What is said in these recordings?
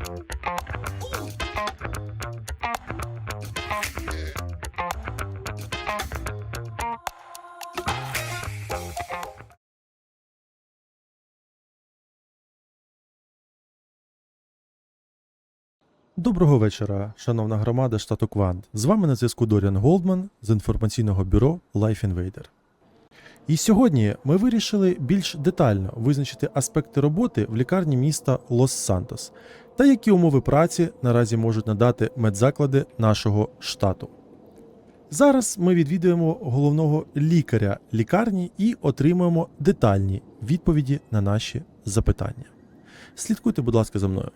Доброго вечора, шановна громада штату Квант. З вами на зв'язку Доріан Голдман з інформаційного бюро Life Invader. І сьогодні ми вирішили більш детально визначити аспекти роботи в лікарні міста Лос-Сантос та які умови праці наразі можуть надати медзаклади нашого штату. Зараз ми відвідуємо головного лікаря лікарні і отримуємо детальні відповіді на наші запитання. Слідкуйте, будь ласка, за мною.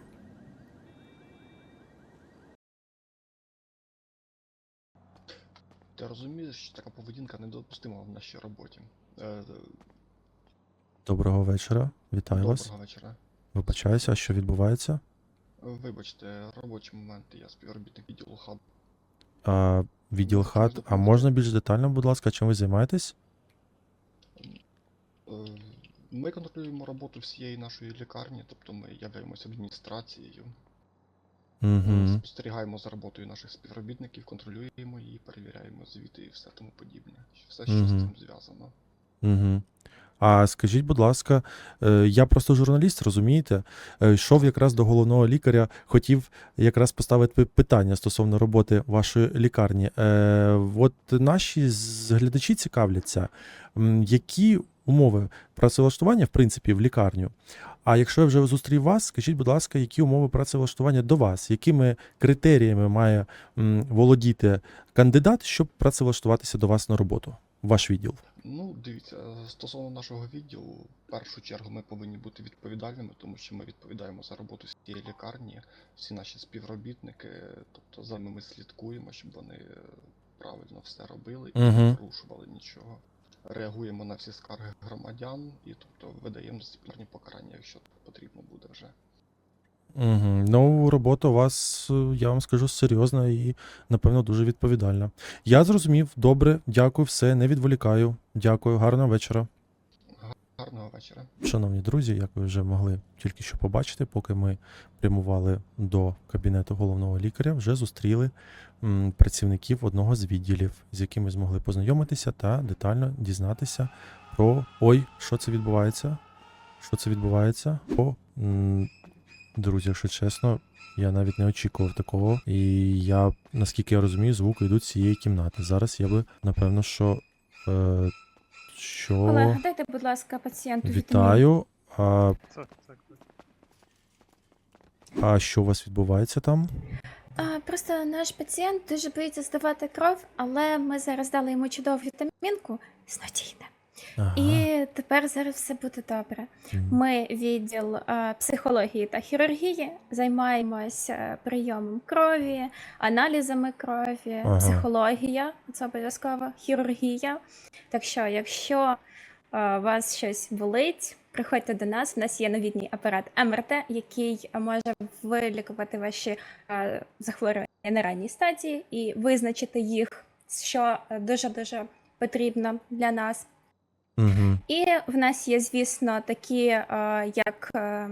Ти розумієш, що така поведінка недопустима в нашій роботі. Е, Доброго вечора, вітаю вас. Доброго вечора. Вибачаюся, а що відбувається? Вибачте, робочі моменти, я співробітник відділу хаб. А, відділ хат. А можна більш детально, будь ласка, чим ви займаєтесь? Е, Ми контролюємо роботу всієї нашої лікарні, тобто ми являємося адміністрацією, Угу. спостерігаємо за роботою наших співробітників, контролюємо її, перевіряємо звіти і все тому подібне. Все, що з цим зв'язано. Угу. А скажіть, будь ласка, е, я просто журналіст, розумієте? Е, Йшов якраз до головного лікаря, хотів якраз поставити питання стосовно роботи вашої лікарні. Е, От наші глядачі цікавляться, які умови працевлаштування, в принципі, в лікарню. А якщо я вже зустрів вас, скажіть, будь ласка, які умови працевлаштування до вас? Якими критеріями має володіти кандидат, щоб працевлаштуватися до вас на роботу? Ваш відділ? Ну, дивіться, е, стосовно нашого відділу, в першу чергу ми повинні бути відповідальними, тому що ми відповідаємо за роботу всієї лікарні, всі наші співробітники, тобто за ними ми слідкуємо, щоб вони е, правильно все робили і не порушували нічого. Реагуємо на всі скарги громадян і тобто видаємо дисциплінарні покарання, якщо потрібно буде вже. Угу. Ну, робота у вас, е, я вам скажу, серйозна і, напевно, дуже відповідальна. Я зрозумів, добре, дякую, все, не відволікаю. Дякую, гарного вечора. Гарного вечора. Шановні друзі, як ви вже могли тільки що побачити, поки ми прямували до кабінету головного лікаря, вже зустріли працівників одного з відділів, з якими змогли познайомитися та детально дізнатися про ой, що це відбувається. Що це відбувається? О, друзі, якщо чесно, я навіть не очікував такого. І я, наскільки я розумію, звуки йдуть з цієї кімнати. Зараз я би, напевно, що. Е, що... Олег, дайте, будь ласка, пацієнту. Вітаю. А, а що у вас відбувається там? А, просто наш пацієнт дуже боїться здавати кров, але ми зараз дали йому чудову вітамінку снодійне. Ага. І тепер зараз все буде добре. Ми відділ а, психології та хірургії займаємося прийомом крові, аналізами крові, Ага. психологія, це обов'язково, хірургія. Так що, якщо у вас щось болить, приходьте до нас. У нас є новітній апарат МРТ, який може вилікувати ваші а, захворювання на ранній стадії і визначити їх, що дуже дуже потрібно для нас. І в нас є, звісно, такі, е, як е,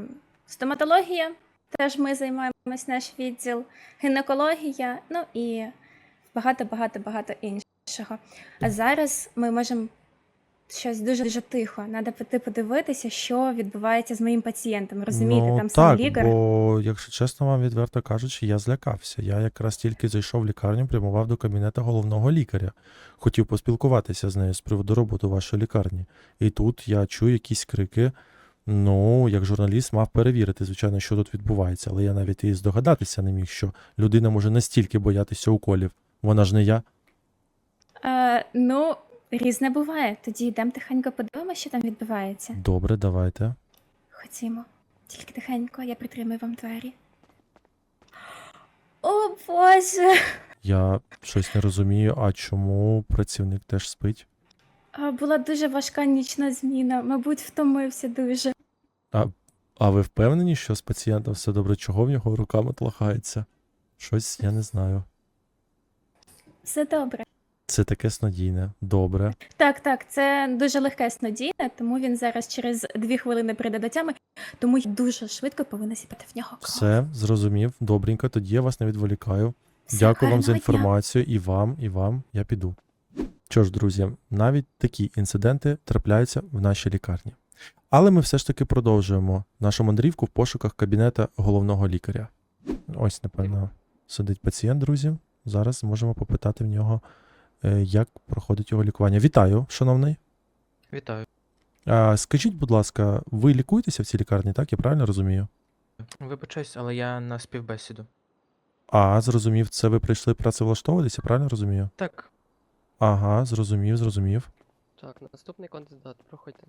стоматологія, теж ми займаємось наш відділ, гінекологія, ну і багато-багато багато іншого. А зараз ми можемо щось дуже дуже тихо. Треба піти подивитися, що відбувається з моїм пацієнтом. Розумієте, ну, там сам так, лікар. Бо, якщо чесно вам відверто кажучи, я злякався. Я якраз тільки зайшов в лікарню, прямував до кабінету головного лікаря. Хотів поспілкуватися з нею з приводу роботи вашої лікарні. І тут я чую якісь крики. Ну, як журналіст мав перевірити, звичайно, що тут відбувається, але я навіть і здогадатися не міг, що людина може настільки боятися уколів. Вона ж не я. Е, ну, різне буває. Тоді йдемо тихенько подивимося, що там відбувається. Добре, давайте. Ходімо. Тільки тихенько, я притримую вам двері. О Боже! Я щось не розумію, а чому працівник теж спить? А, Була дуже важка нічна зміна, мабуть, втомився дуже. А ви впевнені, що з пацієнтом все добре, чого в нього руками тлахається? Щось я не знаю. Все добре. Це таке снодійне. Добре. Так, так, це дуже легке снодійне, тому він зараз через дві хвилини прийде до тями, тому я дуже швидко повинна сіпати в нього кров. Все, зрозумів. Добренько, тоді я вас не відволікаю. Все, Дякую вам за гарного дня. інформацію і вам, і вам. Я піду. Що ж, друзі, навіть такі інциденти трапляються в нашій лікарні. Але ми все ж таки продовжуємо нашу мандрівку в пошуках кабінета головного лікаря. Ось, напевно, сидить пацієнт, друзі. Зараз можемо попитати в нього, як проходить його лікування. Вітаю, шановний. Вітаю. А, скажіть, будь ласка, ви лікуєтеся в цій лікарні, так? Я правильно розумію? Вибачаюсь, але я на співбесіду. А, зрозумів, це ви прийшли працевлаштовуватися, правильно розумію? Так, Ага, зрозумів, зрозумів. Так, наступний кандидат, проходьте.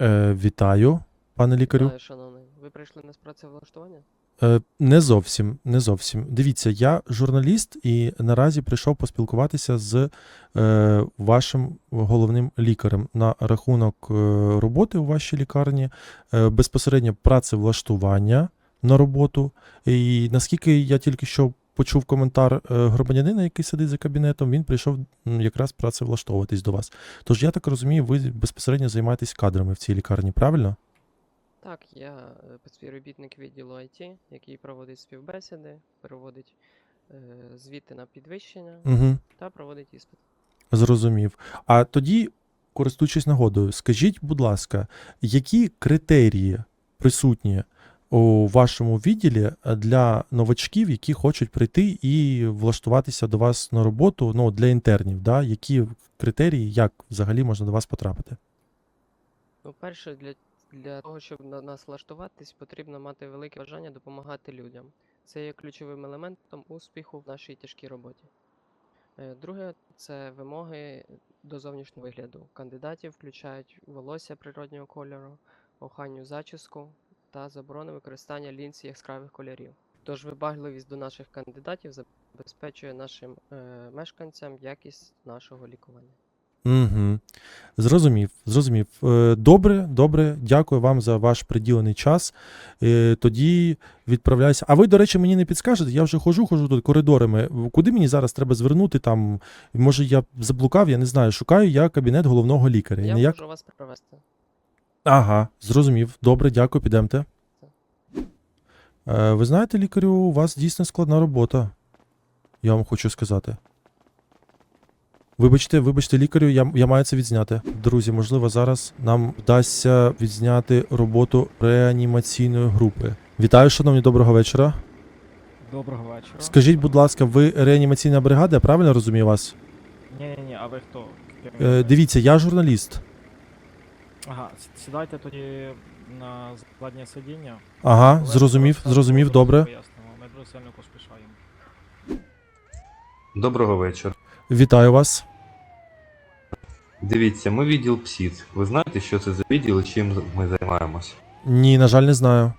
Е, вітаю, пане лікарю. Вітаю, шановний. Ви прийшли на працевлаштування? Е, не зовсім, не зовсім. Дивіться, я журналіст і наразі прийшов поспілкуватися з е, вашим головним лікарем на рахунок е, роботи у вашій лікарні, е, безпосередньо працевлаштування на роботу. І наскільки я тільки що почув коментар е, громадянина, який сидить за кабінетом, він прийшов якраз працевлаштовуватись до вас. Тож я так розумію, ви безпосередньо займаєтесь кадрами в цій лікарні, правильно? Так, я е, співробітник відділу IT, який проводить співбесіди, проводить е, звіти на підвищення Угу. та проводить іспит. Зрозумів. А тоді, користуючись нагодою, скажіть, будь ласка, які критерії присутні у вашому відділі для новачків, які хочуть прийти і влаштуватися до вас на роботу, ну, для інтернів, да? які критерії, як взагалі можна до вас потрапити? Ну, перше, для, для того, щоб на нас влаштуватись, потрібно мати велике бажання допомагати людям. Це є ключовим елементом успіху в нашій тяжкій роботі. Е, Друге, це вимоги до зовнішнього вигляду. Кандидатів включають волосся природнього кольору, охайну зачіску та заборону використання лінз яскравих кольорів. Тож вибагливість до наших кандидатів забезпечує нашим е, мешканцям якість нашого лікування. Угу. Зрозумів, зрозумів. Е, Добре, добре, дякую вам за ваш приділений час. Е, Тоді відправляюся. А ви, до речі, мені не підскажете, я вже хожу, хожу тут коридорами. Куди мені зараз треба звернути? Там, може, я заблукав, я не знаю. Шукаю я кабінет головного лікаря. Я ніяк... можу вас провести. Ага, зрозумів. Добре, дякую, підемте. Е, ви знаєте, лікарю, у вас дійсно складна робота. Я вам хочу сказати. Вибачте, вибачте, лікарю, я, я маю це відзняти. Друзі, можливо, зараз нам вдасться відзняти роботу реанімаційної групи. Вітаю, шановні, доброго вечора. Доброго вечора. Скажіть, будь ласка, ви реанімаційна бригада, я правильно розумію вас? Ні, ні, ні, а ви хто? Е, дивіться, я журналіст. Ага, сідайте тоді на заднє сидіння. Ага, Легко зрозумів, зрозумів, добре. Ми дуже сильно поспішаємо. Доброго вечора. Вітаю вас. Дивіться, ми відділ ПСІД. Ви знаєте, що це за відділ і чим ми займаємось? Ні, на жаль, не знаю.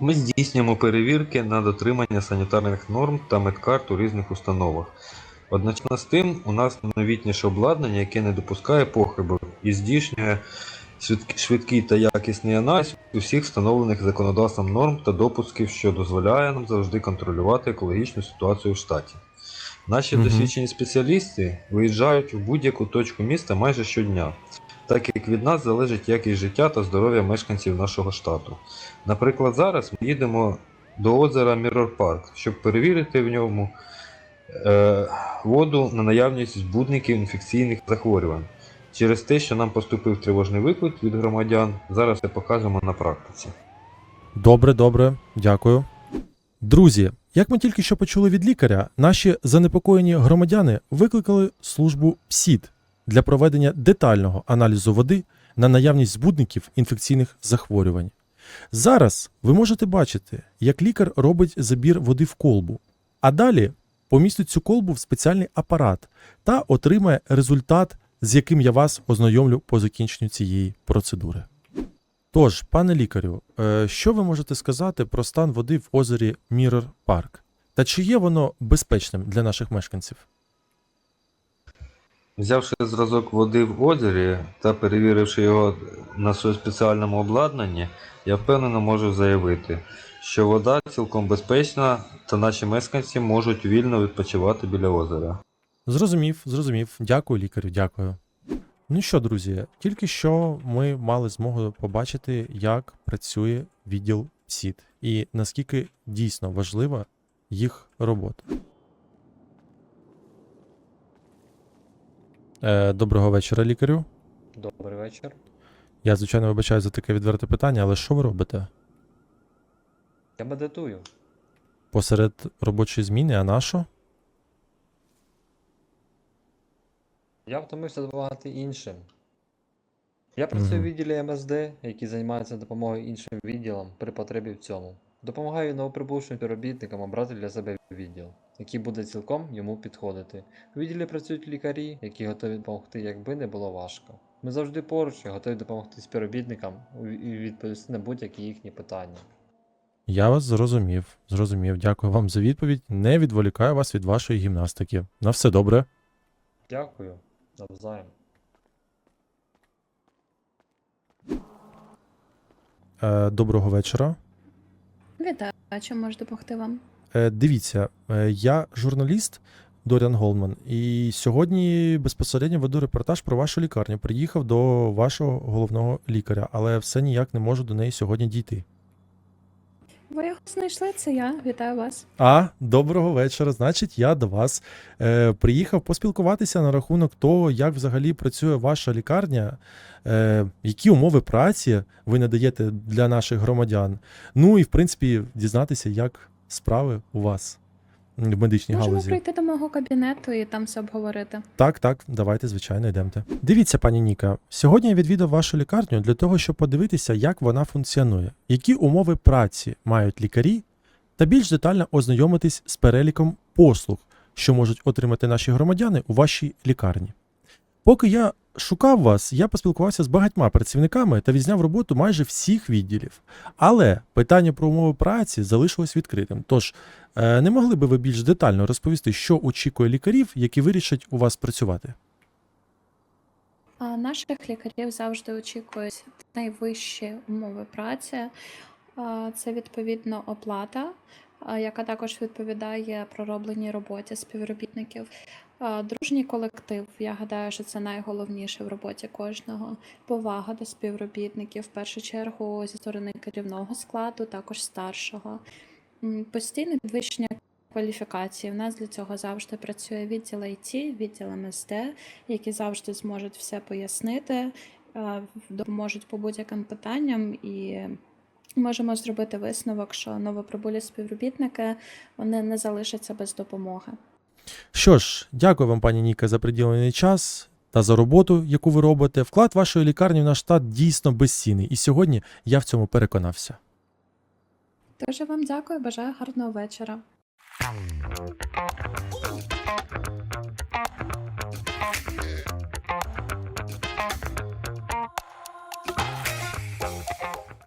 Ми здійснюємо перевірки на дотримання санітарних норм та медкарт у різних установах. Одночасно з тим, у нас новітніше обладнання, яке не допускає похибок і здійснює швидкий та якісний аналіз усіх встановлених законодавством норм та допусків, що дозволяє нам завжди контролювати екологічну ситуацію в штаті. Наші Мгм. досвідчені спеціалісти виїжджають в будь-яку точку міста майже щодня, так як від нас залежить якість життя та здоров'я мешканців нашого штату. Наприклад, зараз ми їдемо до озера Міррор Парк, щоб перевірити в ньому е, воду на наявність збудників інфекційних захворювань. Через те, що нам поступив тривожний виклик від громадян, зараз це покажемо на практиці. Добре, добре, дякую. Друзі, як ми тільки що почули від лікаря, наші занепокоєні громадяни викликали службу ПСІД для проведення детального аналізу води на наявність збудників інфекційних захворювань. Зараз ви можете бачити, як лікар робить забір води в колбу, а далі помістить цю колбу в спеціальний апарат та отримає результат, з яким я вас ознайомлю по закінченню цієї процедури. Тож, пане лікарю, е, що ви можете сказати про стан води в озері Міррор Парк? Та чи є воно безпечним для наших мешканців? Взявши зразок води в озері та перевіривши його на спеціальному обладнанні, я впевнено можу заявити, що вода цілком безпечна та наші мешканці можуть вільно відпочивати біля озера. Зрозумів, зрозумів. Дякую, лікарю, дякую. Ну що, друзі, тільки що ми мали змогу побачити, як працює відділ СІД і наскільки дійсно важлива їх робота. Е, доброго вечора, лікарю. Добрий вечір. Я, звичайно, вибачаю за таке відверте питання, але що ви робите? Я медитую. Посеред робочої зміни, а на що? Я втомився допомагати іншим. Я працюю в відділі МСД, який займається допомогою іншим відділам при потребі в цьому. Допомагаю новоприбувшим співробітникам обрати для себе відділ, який буде цілком йому підходити. У відділі працюють лікарі, які готові допомогти, якби не було важко. Ми завжди поруч і готові допомогти співробітникам і відповісти на будь-які їхні питання. Я вас зрозумів. Зрозумів. Дякую вам за відповідь. Не відволікаю вас від вашої гімнастики. На все добре. Дякую, навзаєм. Е, доброго вечора. Вітаю, чим можу допомогти вам? Е, Дивіться, е, я журналіст Доріан Голман, і сьогодні безпосередньо веду репортаж про вашу лікарню. Приїхав до вашого головного лікаря, але все ніяк не можу до неї сьогодні дійти. Ви його знайшли, це я. Вітаю вас. А, доброго вечора. Значить, я до вас е, приїхав поспілкуватися на рахунок того, як взагалі працює ваша лікарня, е, які умови праці ви надаєте для наших громадян. Ну і в принципі дізнатися, як справи у вас в медичній Можемо галузі. прийти до мого кабінету і там все обговорити. Так, так, давайте, звичайно, йдемте. Дивіться, пані Ніка, сьогодні я відвідав вашу лікарню для того, щоб подивитися, як вона функціонує, які умови праці мають лікарі, та більш детально ознайомитись з переліком послуг, що можуть отримати наші громадяни у вашій лікарні. Поки я шукав вас, я поспілкувався з багатьма працівниками та відзняв роботу майже всіх відділів. Але питання про умови праці залишилось відкритим. Тож, е, не могли би ви більш детально розповісти, що очікує лікарів, які вирішать у вас працювати? А наших лікарів завжди очікують найвищі умови праці. Це відповідно оплата, яка також відповідає проробленій роботі співробітників. Дружній колектив. Я гадаю, що це найголовніше в роботі кожного. Повага до співробітників, в першу чергу зі сторони керівного складу, також старшого. Постійне підвищення кваліфікації. У нас для цього завжди працює відділ IT, відділ МСД, які завжди зможуть все пояснити, допоможуть по будь-яким питанням і можемо зробити висновок, що новоприбулі співробітники вони не залишаться без допомоги. Що ж, дякую вам, пані Ніка, за приділений час. Та за роботу, яку ви робите, вклад вашої лікарні в наш штат дійсно безцінний. І сьогодні я в цьому переконався. Дуже вам дякую, бажаю гарного вечора.